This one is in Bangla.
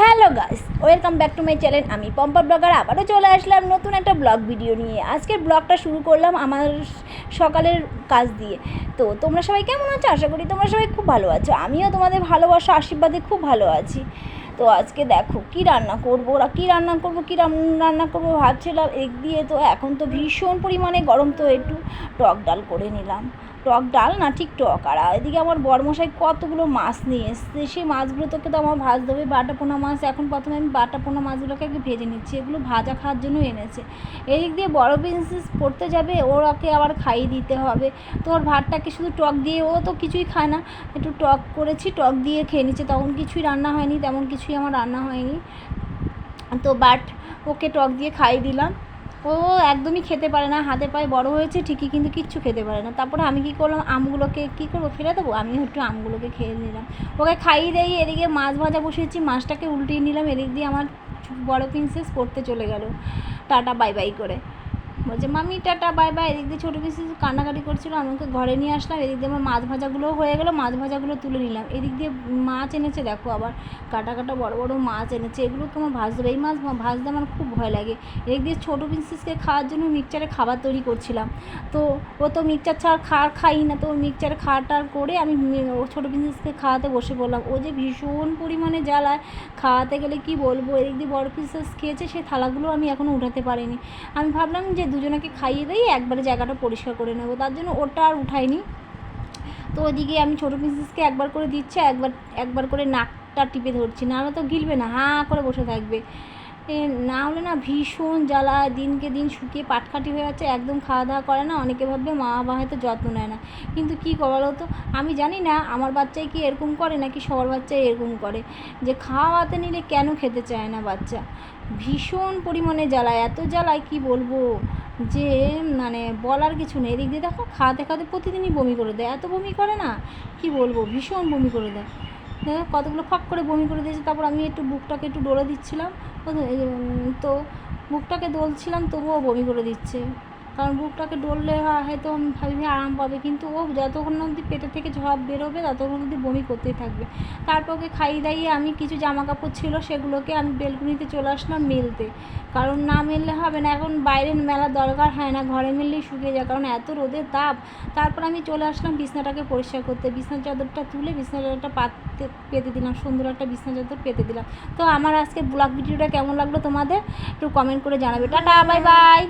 Hello guys, welcome back to my channel. আমি পম্পা ব্লগার, আবারও চলে আসলাম নতুন একটা ব্লগ ভিডিও নিয়ে। আজকের ব্লগটা শুরু করলাম আমার সকালের কাজ দিয়ে। তো তোমরা সবাই কেমন আছো? আশা করি তোমরা সবাই খুব ভালো আছো। আমিও তোমাদের ভালোবাসা, আশীর্বাদে খুব ভালো আছি। তো আজকে দেখো কি রান্না করব? ওরা কী রান্না করব, কী রান্না করব ভাবছিলাম এক দিয়ে। তো এখন তো ভীষণ পরিমাণে গরম, তো একটু টক ডাল করে নিলাম। টক ডাল না ঠিক টক? আর এদিকে আমার বরমশাই কতগুলো মাছ নিয়ে এসছে। সেই মাছগুলো তোকে তো আমার ভাজতে হবে। বাটা পোনা মাছ এখন প্রথমে আমি বাটা পোনা মাছগুলোকে আগে ভেজে নিচ্ছি। এগুলো ভাজা খাওয়ার জন্য এনেছে। এদিক দিয়ে বড় প্রিন্সেস পড়তে যাবে, ওরাকে আবার খাইয়ে দিতে হবে। তো ওর ভাতটাকে শুধু টক দিয়ে, ও তো কিছুই খায় না। একটু টক করেছি, টক দিয়ে খেয়ে নিচ্ছে। তখন কিছুই রান্না হয়নি, তেমন কিছুই আমার রান্না হয়নি। তো বাট, ওকে টক দিয়ে খাইয়ে দিলাম। ও একদমই খেতে পারে না, হাতে পায়ে বড় হয়েছে, ঠিকই কিন্তু কিচ্ছু খেতে পারে না। তারপরে আমি কি করলাম, আমগুলোকে কি করব, ফেলে দেবো? আমি একটু আমগুলোকে খেয়ে নিলাম। ওকে খাইয়ে দিয়ে এদিকে মাছ ভাজা বসিয়েছি, মাছটাকে উল্টিয়ে নিলাম, এদিক দিয়ে আমার বড় প্রিন্সেস পড়তে চলে গেল। টাটা, বাই বাই করে। বলছে, মামি, টাটা, বাই বাই। এদিক দিয়ে ছোটো পিসি কান্নাকাটি করছিল, আমি ওকে ঘরে নিয়ে আসলাম। এদিক দিয়ে আমার মাছ ভাজাগুলোও হয়ে গেলো, মাছ ভাজাগুলো তুলে নিলাম। এদিক দিয়ে মাছ এনেছে, দেখো আবার কাটা কাটা বড় বড় মাছ এনেছে। এগুলোকে আমার ভাজতে এই মাছ ভাজতে আমার খুব ভয় লাগে। এদিক দিয়ে ছোটো প্রিন্সেসকে খাওয়ার জন্য মিক্সচারে খাবার তৈরি করছিলাম। তো ও তো মিক্সচার ছাড়া খাওয়ার খাই না। তো মিক্সচারে খাওয়া টার করে আমি ও ছোটো প্রিন্সেসকে খাওয়াতে বসে পড়লাম। ও যে ভীষণ পরিমাণে জ্বালায়। খাওয়াতে গেলে কি বলব? এদিক দিয়ে বড় প্রিন্সেস খেয়েছে সেই থালাগুলো আমি এখনও উঠাতে পারিনি। আমি ভাবলাম যে দুজনকে খাইয়ে দিই, একবারে জায়গাটা পরিষ্কার করে নেব। তার জন্য ওটা আর উঠাইনি। তো ওদিকে আমি ছোটো প্রিন্সেসকে একবার করে দিচ্ছে একবার একবার করে নাকটা টিপে ধরছি। নাহলে তো গিলবে না, হাঁ করে বসে থাকবে। না হলে না ভীষণ জ্বালা দিনকে দিন শুকিয়ে পাটকাঠি হয়ে যাচ্ছে, একদম খাওয়া দাওয়া করে না, অনেকে ভাববে মা বাবা হয়তো যত্ন নেয় না। কিন্তু কী বলো তো আমি জানি না, আমার বাচ্চাই কি এরকম করে, নাকি সবার বাচ্চাই এরকম করে? যে খাওয়াতে নিলে কেন খেতে চায় না বাচ্চা? ভীষণ পরিমাণে জ্বালায়, এত জ্বালায় কি বলব? যে মানে বলার কিছু নেই। এদিক দিয়ে দেখো, খাওয়াতে খাওয়াতে প্রতিদিনই বমি করে দেয়। এত বমি করে না? কি বলব? ভীষণ বমি করে দেয়। হ্যাঁ কতগুলো ফাঁক করে বমি করে দিয়েছে। তারপর আমি একটু বুকটাকে একটু ডোলে দিচ্ছিলাম। তো বুকটাকে দোলছিলাম তবুও বমি করে দিচ্ছে। কারণ বুকটাকে ডললে হয়তো ভাবি আরাম পাবে। কিন্তু ও যতক্ষণ অবধি পেটের থেকে ঝাপ বেরোবে, ততক্ষণ অবধি বমি করতেই থাকবে। তারপর ওকে খাইয়ে দাইয়ে আমি কিছু জামা কাপড় ছিল, সেগুলোকে আমি বেলকুনিতে চলে আসলাম মেলতে। কারণ না মেললে হবে না, এখন বাইরে মেলার দরকার হয় না, ঘরে মেললেই শুকিয়ে যায়, কারণ এত রোদের তাপ। তারপর আমি চলে আসলাম বিছনাটাকে পরিষ্কার করতে। বিছনা চাদরটা তুলে বিছনা চাদরটা পাততে পেতে দিলাম, সুন্দর একটা বিছনা চাদর পেতে দিলাম। তো আমার আজকে ব্লগ ভিডিওটা কেমন লাগল তোমাদের? একটু কমেন্ট করে জানাবে। Tata bye bye